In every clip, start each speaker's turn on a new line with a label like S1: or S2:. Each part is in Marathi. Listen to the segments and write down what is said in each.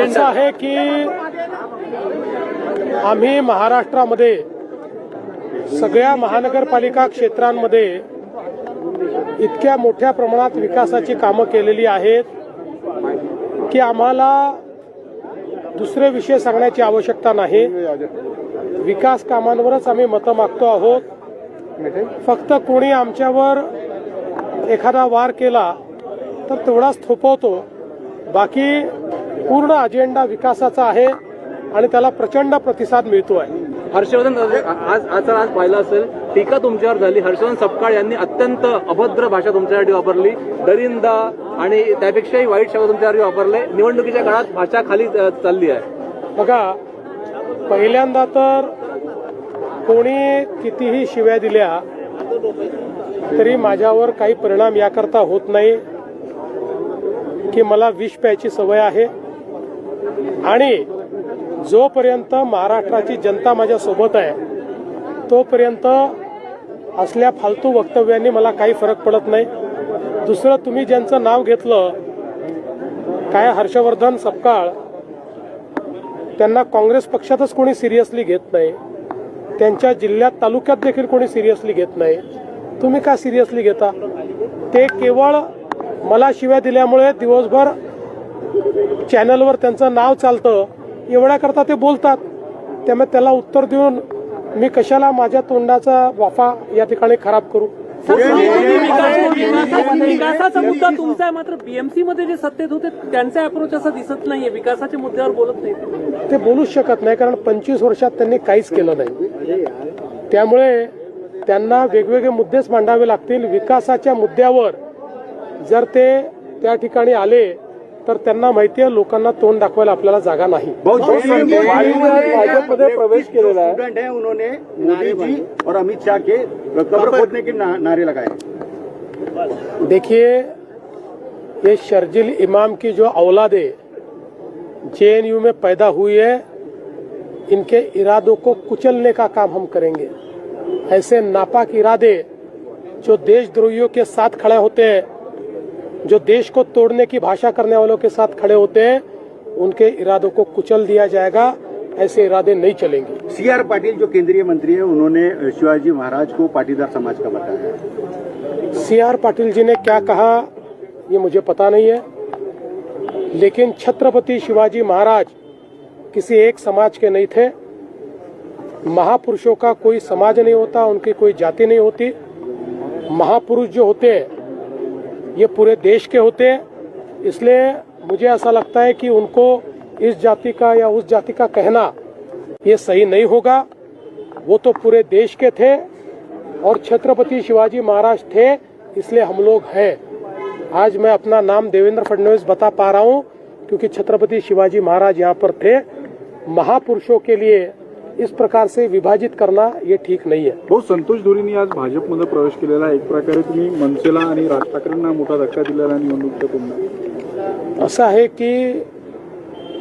S1: असं आहे की आम्ही महाराष्ट्रामध्ये सगळ्या महानगरपालिका क्षेत्रांमध्ये इतक्या मोठ्या प्रमाणात विकासाची कामं केलेली आहेत की आम्हाला दुसरे विषय सांगण्याची आवश्यकता नाही. विकास कामांवरच आम्ही मतं मागतो आहोत. फक्त कोणी आमच्यावर एखादा वार केला तर तेवढाच थोपवतो. बाकी पूर्ण अजेंडा विकासाचा आहे आणि त्याला प्रचंड प्रतिसाद मिळतो आहे
S2: हर्षवर्धन आज आज आज पाहिलं असेल टीका तुमच्यावर झाली. हर्षवर्धन सपकाळ यांनी अत्यंत अभद्र भाषा तुमच्यासाठी वापरली. दरिंदा आणि त्यापेक्षाही वाईट शब्द तुमच्यासाठी वापरले. निवडणुकीच्या काळात भाषा खाली चालली आहे.
S1: बघा पहिल्यांदा तर कोणी कितीही शिव्या दिल्या तरी माझ्यावर काही परिणाम याकरता होत नाही. की मला विष प्यायची सवय आहे. आणि जोपर्यंत महाराष्ट्राची जनता माझ्या सोबत आहे तोपर्यंत असल्या फालतू वक्तव्यांनी मला काही फरक पडत नाही. दुसरं तुम्ही ज्यांचं नाव घेतलं काय हर्षवर्धन सपकाळ त्यांना काँग्रेस पक्षातच कोणी सिरियसली घेत नाही. त्यांच्या जिल्ह्यात तालुक्यात देखील कोणी सिरियसली घेत नाही. तुम्ही का सिरियसली घेता? ते केवळ मला शिव्या दिल्यामुळे दिवसभर चॅनलवर त्यांचं नाव चालतं. एवढ्याकरता ते बोलतात. त्यामुळे त्याला उत्तर देऊन मी कशाला माझ्या तोंडाचा वाफा या ठिकाणी खराब करू?
S3: विकासाचा मुद्दा तुमचा आहे मात्र बीएमसी मध्ये जे सत्तेत होते त्यांचा अप्रोच असा दिसत नाहीये. विकासाच्या मुद्द्यावर बोलत नाही
S1: ते बोलूच शकत नाही कारण पंचवीस वर्षात त्यांनी काहीच केलं नाही. त्यामुळे त्यांना वेगवेगळे मुद्देच मांडावे लागतील. विकासाच्या मुद्द्यावर जर ते त्या ठिकाणी आले तर त्यांना माहिती आहे लोकांना तोंड दाखवायला आपल्याला जागा नाही.
S4: भाजपमध्ये प्रवेश केलेला है स्टूडेंट है उन्होंने मोदी जी. और अमित शाह के कब्र खोदने के ना- नारे लगाए
S1: देखिए ये शर्जिल इमाम की जो औलाद है जे में पैदा हुई है इनके इरादों को कुचलने का काम हम करेंगे। ऐसे नापाक इरादे जो देशद्रोहियों के साथ खड़े होते हैं जो देश को तोड़ने की भाषा करने वालों के साथ खड़े होते हैं उनके इरादों को कुचल दिया जाएगा ऐसे इरादे नहीं चलेंगे।
S4: सी आर पाटिल जो केंद्रीय मंत्री है उन्होंने शिवाजी महाराज को पाटीदार समाज का बताया
S1: सी आर पाटिल जी ने क्या कहा ये मुझे पता नहीं है लेकिन छत्रपति शिवाजी महाराज किसी एक समाज के नहीं थे। महापुरुषों का कोई समाज नहीं होता उनकी कोई जाति नहीं होती। महापुरुष जो होते हैं ये पूरे देश के होते हैं। इसलिए मुझे ऐसा लगता है कि उनको इस जाति का या उस जाति का कहना ये सही नहीं होगा। वो तो पूरे देश के थे और छत्रपति शिवाजी महाराज थे, इसलिए हम लोग हैं। आज मैं अपना नाम देवेंद्र फडणवीस बता पा रहा हूँ, क्योंकि छत्रपति शिवाजी महाराज यहाँ पर थे। महापुरुषों के लिए इस प्रकार से विभाजित करना ये ठीक नहीं है।
S5: हो संतोष धुरींनी आज भाजपमध्ये प्रवेश केलेला आहे. एक प्रकारे तुम्ही मनसेला आणि राज ठाकरेंना मोठा धक्का दिलेला निवडणुकीच्या तोंडात.
S1: असं आहे की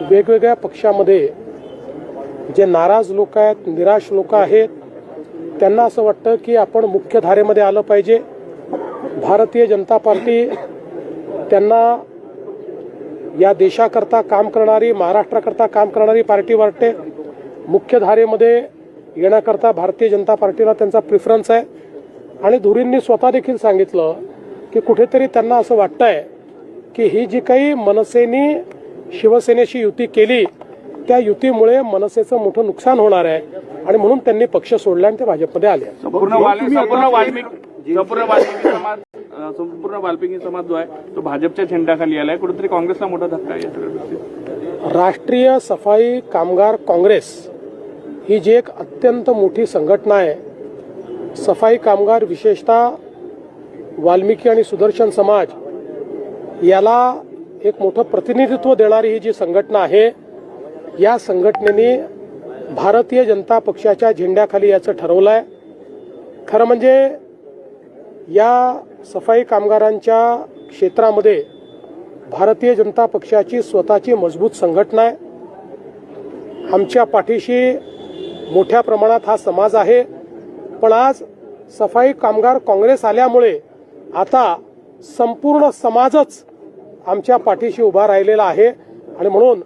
S1: वेगवेगळ्या पक्षामध्ये जे नाराज लोक आहेत निराश लोक आहेत त्यांना असं वाटतं की आपण मुख्य धारेमध्ये आलं पाहिजे. भारतीय जनता पार्टी त्यांना या देशाकरता काम करणारी महाराष्ट्राकरता काम करणारी पार्टी वाटते. मुख्यधारेमध्ये येण्याकरता भारतीय जनता पार्टीला त्यांचा प्रिफरन्स आहे. आणि धुरींनी स्वतः देखील सांगितलं की कुठेतरी त्यांना असं वाटतंय की ही जी काही मनसेनी शिवसेनेशी युती केली त्या युतीमुळे मनसेचं मोठं नुकसान होणार आहे. आणि म्हणून त्यांनी पक्ष सोडला आणि ते भाजपमध्ये आले.
S6: संपूर्ण वाल्मिकी समाज जो आहे तो भाजपच्या झेंड्याखाली आलाय. कुठेतरी काँग्रेसला मोठा धक्का आहे या सगळ्या
S1: राष्ट्रीय सफाई कामगार काँग्रेस ही जी एक अत्यंत मोठी संघटना आहे सफाई कामगार विशेषतः वाल्मिकी आणि सुदर्शन समाज याला एक मोठं प्रतिनिधित्व देणारी ही जी संघटना आहे या संघटनेने भारतीय जनता पक्षाच्या झेंड्याखाली याचं ठरवलं आहे खरं म्हणजे या सफाई कामगारांच्या क्षेत्रामध्ये भारतीय जनता पक्षाची स्वतःची मजबूत संघटना आहे. आमच्या पाठीशी मोठ्या प्रमाणात हा समाज आहे. पण आज सफाई कामगार काँग्रेस आल्यामुळे आता संपूर्ण समाजच आमच्या पाठीशी उभा राहिलेला आहे. आणि म्हणून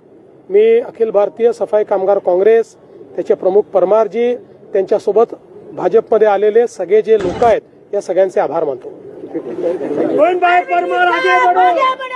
S1: मी अखिल भारतीय सफाई कामगार काँग्रेस त्याचे प्रमुख परमारजी त्यांच्यासोबत भाजपमध्ये आलेले सगळे जे लोक आहेत या सगळ्यांचे आभार मानतो.
S7: आगे बढ़ो